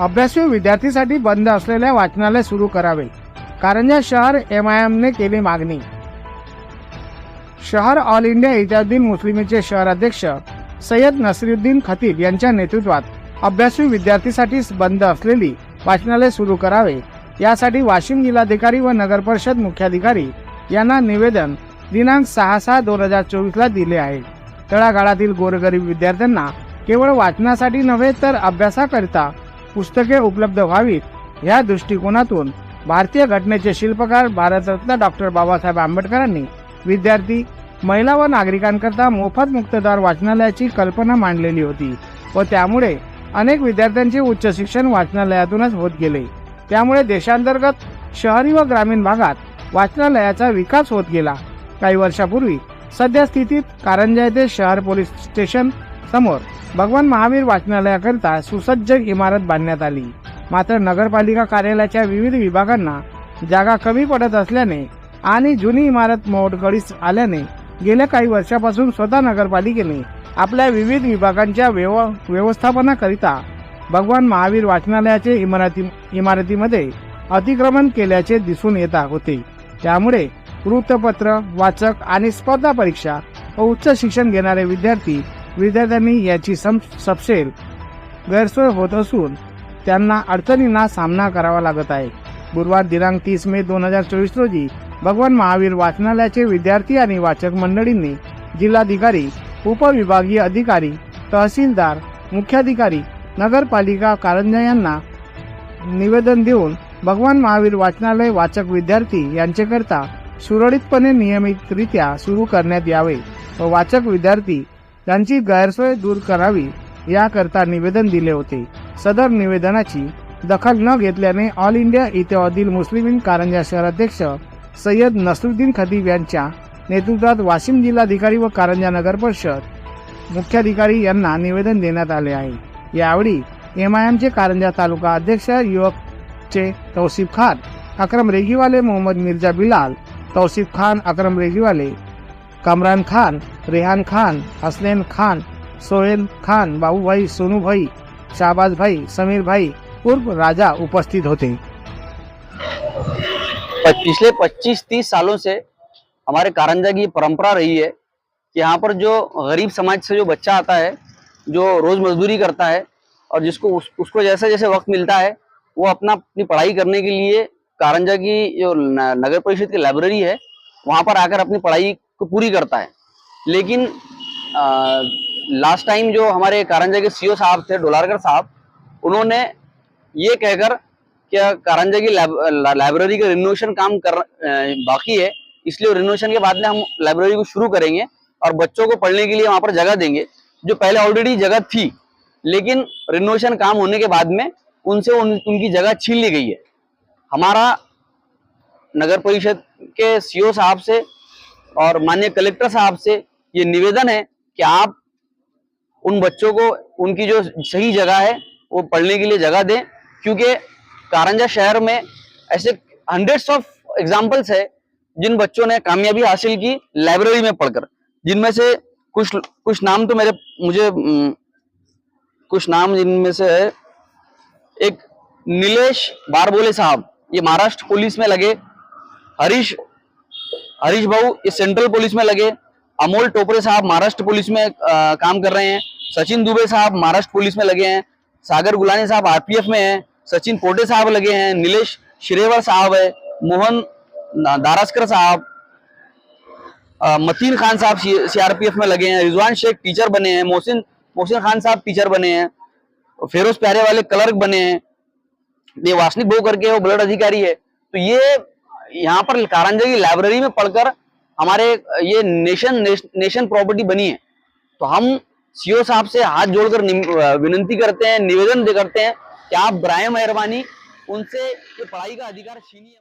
अभ्यासू विद्यार्थीसाठी बंद असलेले वाचनालय सुरू करावे. कारंजा शहर एम आय एमने केली मागणी. शहर ऑल इंडिया इजाद्दीन मुस्लिमीचे शहर अध्यक्ष सय्यद नसरुद्दीन खतीब यांच्या नेतृत्वात अभ्यासू विद्यार्थीसाठी बंद असलेली वाचनालय सुरू करावे. यासाठी वाशिम जिल्हाधिकारी व नगर परिषद मुख्याधिकारी यांना निवेदन दिनांक सहा सहा दोन हजार चोवीसला दिले आहे. तळागाळातील गोरगरीब विद्यार्थ्यांना केवळ वाचनासाठी नव्हे तर अभ्यासाकरिता पुस्तके उपलब्ध व्हावीत या दृष्टिकोनातून भारतीय घटनेचे शिल्पकार भारतरत्न डॉक्टर बाबासाहेब आंबेडकरांनी विद्यार्थी महिला व नागरिकांकरता मोफत मुक्तदार वाचनालयाची कल्पना मांडलेली होती व त्यामुळे अनेक विद्यार्थ्यांचे उच्च शिक्षण वाचनालयातूनच होत गेले. त्यामुळे देशांतर्गत शहरी व ग्रामीण भागात वाचनालयाचा विकास होत गेला. काही वर्षापूर्वी सध्या स्थितीत कारंजा येथे शहर पोलीस स्टेशन समोर भगवान महावीर वाचनालयाकरिता सुसज्ज इमारत बांधण्यात आली. मात्र नगरपालिका कार्यालयाच्या विविध विभागांना जागा कमी पडत असल्याने आणि जुनी इमारत मोडकळीस आल्याने गेल्या काही वर्षापासून स्वतः नगरपालिकेने आपल्या विविध विभागांच्या व्यव व्यवस्थापनाकरिता भगवान महावीर वाचनालयाचे इमारती इमारतीमध्ये अतिक्रमण केल्याचे दिसून येत होते. त्यामुळे वृत्तपत्र वाचक आणि स्पर्धा परीक्षा व उच्च शिक्षण घेणारे विद्यार्थी विद्यार्थ्यांनी याची सम सपशेल गैरसोय होत असून त्यांना अडचणींना सामना करावा लागत आहे. गुरुवार दिनांक तीस मे दोन हजार चोवीस रोजी भगवान महावीर वाचनालयाचे विद्यार्थी आणि वाचक मंडळींनी जिल्हाधिकारी उपविभागीय अधिकारी तहसीलदार मुख्याधिकारी नगरपालिका कारंजा यांना निवेदन देऊन भगवान महावीर वाचनालय वाचक विद्यार्थी यांच्याकरता सुरळीतपणे नियमितरित्या सुरू करण्यात यावे व वाचक विद्यार्थी त्यांची गैरसोय दूर करावी याकरता निवेदन दिले होते. सदर निवेदनाची दखल न घेतल्याने ऑल इंडिया इतिहादील मुस्लिमीन कारंजा शहराध्यक्ष सय्यद नसरुद्दीन खदीब यांच्या नेतृत्वात वाशिम जिल्हाधिकारी व कारंजा नगर परिषद मुख्याधिकारी यांना निवेदन देण्यात आले आहे. यावेळी एम आय एमचे कारंजा तालुका अध्यक्ष युवकचे तौसिफ खान अक्रम रेगीवाले मोहम्मद मिर्जा बिलाल तौसिफ खान अक्रम रेगीवाले कमरान खान रेहान खान हसनैन खान सोहेल खान बाबूभाई सोनूभाई शाहबाज भाई समीर भाई उर्फ़ राजा उपस्थित होते पिछले 25-30 सालों से हमारे कारंजा की परंपरा रही है कि यहाँ पर जो गरीब समाज से जो बच्चा आता है जो रोज मजदूरी करता है और जिसको उस, उसको जैसे जैसे वक्त मिलता है वो अपना अपनी पढ़ाई करने के लिए कारंजा की जो नगर परिषद की लाइब्रेरी है वहाँ पर आकर अपनी पढ़ाई को पूरी करता है। लेकिन लास्ट टाइम जो हमारे कारंजा के सीओ साहब थे डोलारकर साहब उन्होंने ये कहकर क्या कारंजा की लाइब्रेरी का रिनोवेशन काम कर बाकी है इसलिए रिनोवेशन के बाद में हम लाइब्रेरी को शुरू करेंगे और बच्चों को पढ़ने के लिए वहाँ पर जगह देंगे जो पहले ऑलरेडी जगह थी। लेकिन रिनोवेशन काम होने के बाद में उनसे उन, उनकी जगह छीन ली गई है। हमारा नगर परिषद के सीओ साहब से और माननीय कलेक्टर साहब से ये निवेदन है कि आप उन बच्चों को, उनकी जो सही जगह है, वो पढ़ने के लिए जगह दें, क्योंकि कारंजा शहर में ऐसे हंड्रेड्स ऑफ़ एग्जाम्पल्स है जिन बच्चों ने कामयाबी हासिल की लाइब्रेरी में पढ़कर। जिनमें से कुछ कुछ नाम तो मेरे, मुझे कुछ नाम जिनमें से है। एक नीलेश बारबोले साहब, ये महाराष्ट्र पुलिस में लगे। हरीश हरीश भाऊ ये सेंट्रल पुलिस में लगे। अमोल टोपरे साहब महाराष्ट्र पुलिस में अ, काम कर रहे हैं। सचिन दुबे साहब महाराष्ट्र पुलिस में लगे हैं। सागर गुलानी साहब आरपीएफ में हैं। सचिन पोटे साहब लगे हैं। नीलेश शिरेवर साहब है। मोहन दारास्कर साहब मतीन खान साहब सीआरपीएफ में लगे हैं। रिजवान शेख टीचर बने हैं। मोहसिन मोहसिन खान साहब टीचर बने हैं। फेरोज प्यारे वाले क्लर्क बने हैं। ये वासनिक बहु करके वो ब्लड अधिकारी है। तो ये यहाँ पर कारंजा की लाइब्रेरी में पढ़कर हमारे ये नेशन नेश, नेशन प्रॉपर्टी बनी है। तो हम सीओ साहब से हाथ जोड़कर विनती करते हैं निवेदन करते हैं कि आप ब्राय मेहरबानी उनसे पढ़ाई का अधिकार छीनिए।